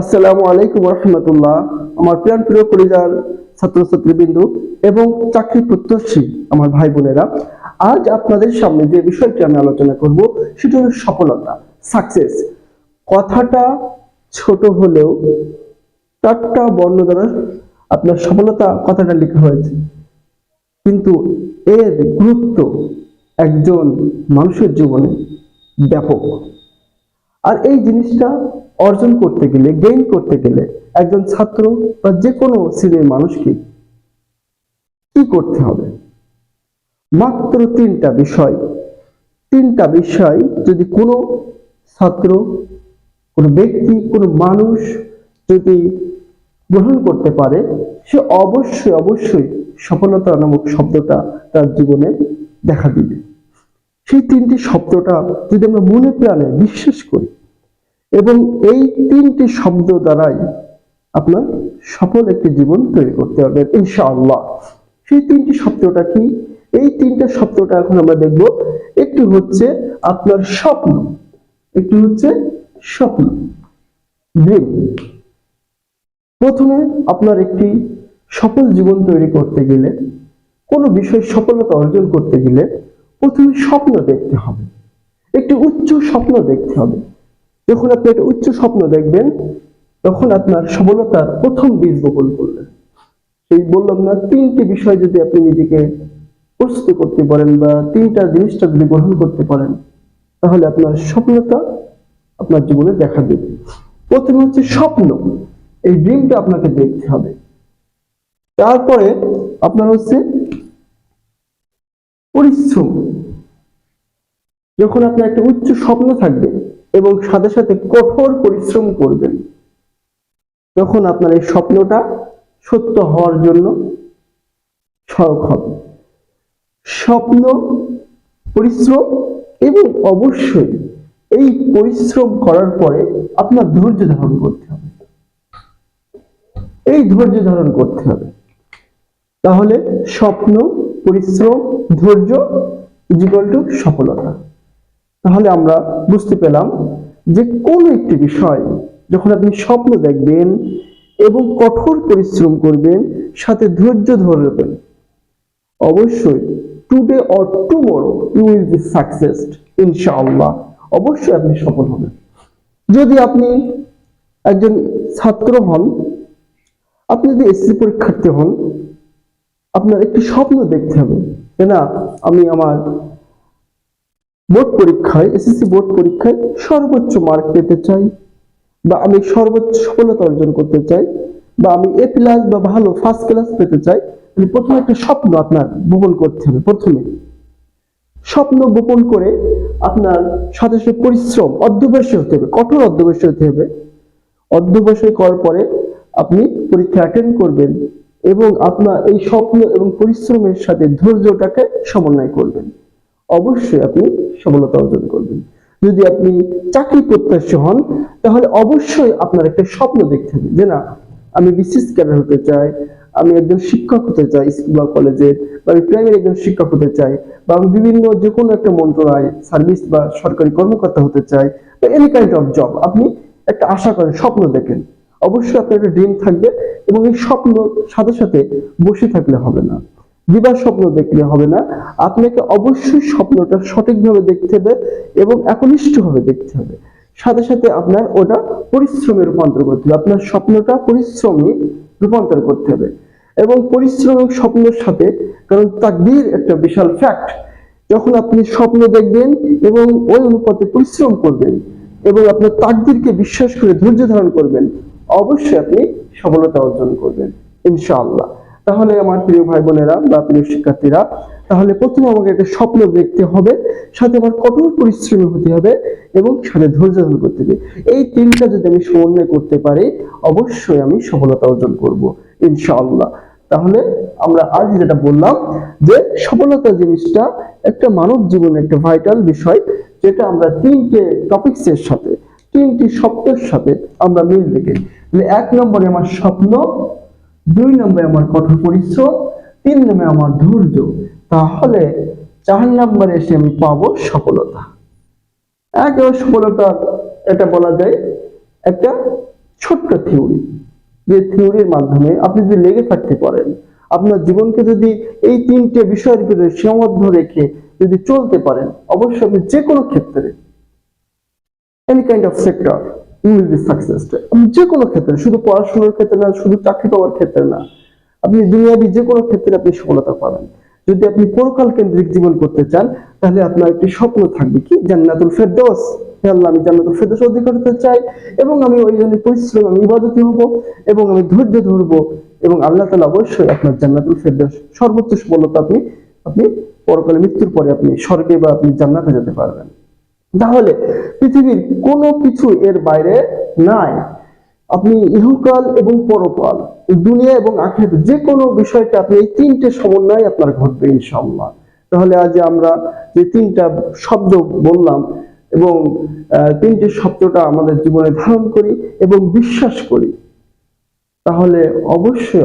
আসসালামু আলাইকুম রহমতুল্লাহ। আমার প্রিয় প্রিয় পরিবার ছাত্রছাত্রীবৃন্দ এবং চাকরি প্রত্যাশী আমার ভাই বোনেরা, আজ আপনাদের সামনে যে বিষয়টি আমি আলোচনা করব, সেটা হলো সফলতা সাকসেস কথাটা ছোট হলেও চারটা বর্ণ দ্বারা আপনার সফলতা কথাটা লেখা হয়েছে। কিন্তু এর গুরুত্ব একজন মানুষের জীবনে ব্যাপক। আর এই জিনিসটা অর্জন করতে গেলে গেইন করতে গেলে একজন ছাত্র বা যে কোনো শ্রেণির মানুষকে কি করতে হবে? মাত্র তিনটা বিষয়। তিনটা বিষয় যদি কোনো ছাত্র, কোনো ব্যক্তি, কোনো মানুষ যদি গ্রহণ করতে পারে, সে অবশ্যই অবশ্যই সফলতা নামক শব্দটা তার জীবনে দেখা দিবে। সেই তিনটি শব্দটা যদি আমরা মনে প্রাণে বিশ্বাস করি, এবং এই তিনটি শব্দ দ্বারাই আপনার সফল একটি জীবন তৈরি করতে হবে, ইনশাআল্লাহ। সেই তিনটি শব্দটা কি? এই তিনটা শব্দটা এখন আমরা দেখব, একটি হচ্ছে আপনার স্বপ্ন, একটি হচ্ছে স্বপ্ন ড্রিম প্রথমে আপনার একটি সফল জীবন তৈরি করতে গেলে, কোনো বিষয়ে সফলতা অর্জন করতে গেলে প্রথমে স্বপ্ন দেখতে হবে। একটি উচ্চ স্বপ্ন দেখতে হবে। যখন আপনি একটা উচ্চ স্বপ্ন দেখবেন, তখন আপনার সফলতার প্রথম বীজ বপন করলেন। সেই বললাম, না, তিনটি বিষয় যদি আপনি নিজেকে প্রস্তুত করতে পারেন বা তিনটা জিনিসটা যদি গ্রহণ করতে পারেন, তাহলে আপনার স্বপ্নতা আপনার জীবনে দেখা দেবে। প্রথমে হচ্ছে স্বপ্ন। এই ড্রিমটা আপনাকে দেখতে হবে। তারপরে আপনার হচ্ছে পরিশ্রম। যখন আপনার একটা উচ্চ স্বপ্ন থাকবে এবং সাথে সাথে কঠোর পরিশ্রম করবেন, তখন আপনার এই স্বপ্নটা সত্য হওয়ার জন্য সহায়ক হবে। স্বপ্ন, পরিশ্রম এবং অবশ্যই এই পরিশ্রম করার পরে আপনার ধৈর্য ধারণ করতে হবে। এই ধৈর্য ধারণ করতে হবে। তাহলে স্বপ্ন পরিশ্রম, ধৈর্য ইজিকাল টু সফলতা। তাহলে আমরা বুঝতে পেলাম যে কোন একটি বিষয় যখন আপনি স্বপ্ন দেখবেন এবং কঠোর পরিশ্রম করবেন, সাথে ধৈর্য ধরবেন অবশ্যই today or tomorrow you will be success ইনশাআল্লাহ। অবশ্যই আপনি সফল হবেন। যদি আপনি একজন ছাত্র হন, আপনি যদি এসএসসি পরীক্ষার্থী হন আপনার একটি স্বপ্ন দেখতে হবে। যে না, আমি আমার বোর্ড পরীক্ষায়, এসএসসি বোর্ড পরীক্ষায় সর্বোচ্চ মার্ক পেতে চাই, বা আমি সর্বোচ্চ সফলতা অর্জন করতে চাই, বা আমি এ প্লাস বা ভালো ফার্স্ট ক্লাস পেতে চাই, তাহলে প্রথমে একটা স্বপ্ন আপনার বপন করতে হবে, প্রথমে। স্বপ্ন বপন করে আপনার সাথে সাথে পরিশ্রম অধ্যবসায় হতে হবে, কঠোর অধ্যবসায় হতে হবে। অধ্যবসায় করার পরে আপনি পরীক্ষা অ্যাটেন্ড করবেন। এবং আপনার এই স্বপ্ন এবং পরিশ্রমের সাথে ধৈর্যটাকে সমন্বয় করবেন। অবশ্যই আপনি সফলতা অর্জন করবেন। যদি আপনি চাকরি প্রত্যাশী হন, তাহলে অবশ্যই আপনার একটা স্বপ্ন দেখতে হবে যে না, আমি বিসিএস ক্যাডার হতে চাই, আমি একজন শিক্ষক হতে চাই স্কুল বা কলেজের বা আমি প্রাইমারি একজন শিক্ষক হতে চাই, বা আমি বিভিন্ন যে কোনো একটা মন্ত্রণালয় সার্ভিস বা সরকারি কর্মকর্তা হতে চাই, বা এনি কাইন্ড অফ জব আপনি একটা আশা করেন, স্বপ্ন দেখেন। অবশ্যই আপনার একটা ড্রিম থাকবে এবং এই স্বপ্ন সাথে সাথে বসে থাকলে হবে না। দিবার স্বপ্ন দেখলে হবে না। আপনাকে অবশ্যই স্বপ্নটা সঠিকভাবে দেখতে হবে এবং একনিষ্ঠভাবে দেখতে হবে। সাথে সাথে আপনার ওটা পরিশ্রমে রূপান্তর করতে হবে। আপনার স্বপ্নটা পরিশ্রমে রূপান্তর করতে হবে। এবং পরিশ্রম এবং স্বপ্নের সাথে, কারণ তাকদীর একটা বিশাল ফ্যাক্ট যখন আপনি স্বপ্ন দেখবেন এবং ওই অনুপাতে পরিশ্রম করবেন এবং আপনার তাকদীরকে বিশ্বাস করে ধৈর্য ধারণ করবেন অবশ্যই আপনি সফলতা অর্জন করবেন, ইনশাআল্লাহ। তাহলে আমার প্রিয় ভাই বোনেরা বা প্রিয় শিক্ষার্থীরা, তাহলে প্রথমে আমাকে একটা স্বপ্ন দেখতে হবে, সাথে আমার কঠোর পরিশ্রমী হতে হবে এবং সাথে ধৈর্য ধারণ করতে হবে। এই তিনটা যদি আমি সমন্বয় করতে পারি, অবশ্যই আমি সফলতা অর্জন করব, ইনশাআল্লাহ। তাহলে আমরা আজ যেটা বললাম, যে সফলতা জিনিসটা একটা মানব জীবনের একটা ভাইটাল বিষয়, যেটা আমরা তিনটে টপিকসের সাথে তিনটি শব্দের সাথে আমরা মিল দেখি এক নম্বরে আমার স্বপ্ন, দুই নম্বরে আমার কঠোর পরিশ্রম, তিন নম্বরে আমার ধৈর্য। তাহলে চার নম্বরে এসে আমি পাবো সফলতা। একেবারে সফলতা এটা বলা যায় একটা ছোট্ট থিওরি যে থিওরির মাধ্যমে আপনি যদি লেগে থাকতে পারেন, আপনার জীবনকে যদি এই তিনটে বিষয়ের ভিতরে সীমাবদ্ধ রেখে যদি চলতে পারেন, অবশ্যই আপনি যে কোনো ক্ষেত্রে any kind of sector you will be successed যে কোনো ক্ষেত্রে, শুধু পড়াশোনার ক্ষেত্রে না, শুধু চাকরি পাওয়ার ক্ষেত্রে না, আপনি দুনিয়াবি যে কোনো ক্ষেত্রে আপনি সফলতা পাবেন। যদি আপনি পরকাল কেন্দ্রিক জীবন করতে চান, তাহলে আপনার একটি স্বপ্ন থাকবে কি? জান্নাতুল ফেরদৌস। হে আল্লাহ, আমি জান্নাতুল ফেরদৌস অধিকার করতে চাই এবং আমি ওই জন্য পরিশ্রম, আমি ইবাদতি হব এবং আমি ধৈর্য ধরব এবং আল্লাহ তাআলা অবশ্যই আপনার জান্নাতুল ফেরদৌস সর্বোচ্চ সফলতা আপনি আপনি পরকালে মৃত্যুর পরে আপনি স্বর্গে বা আপনি জান্নাতে যেতে পারবেন। তাহলে পৃথিবীর কোনো কিছু এর বাইরে নাই। আপনি ইহকাল এবং পরকাল, দুনিয়া এবং আখের যে কোনো বিষয়টা আপনি এই তিনটে সমন্বয় আপনার ঘটবে ইনশাআল্লাহ। তাহলে আজ আমরা যে তিনটা শব্দ বললাম এবং তিনটে শব্দটা আমাদের জীবনে ধারণ করি এবং বিশ্বাস করি, তাহলে অবশ্যই অবশ্যই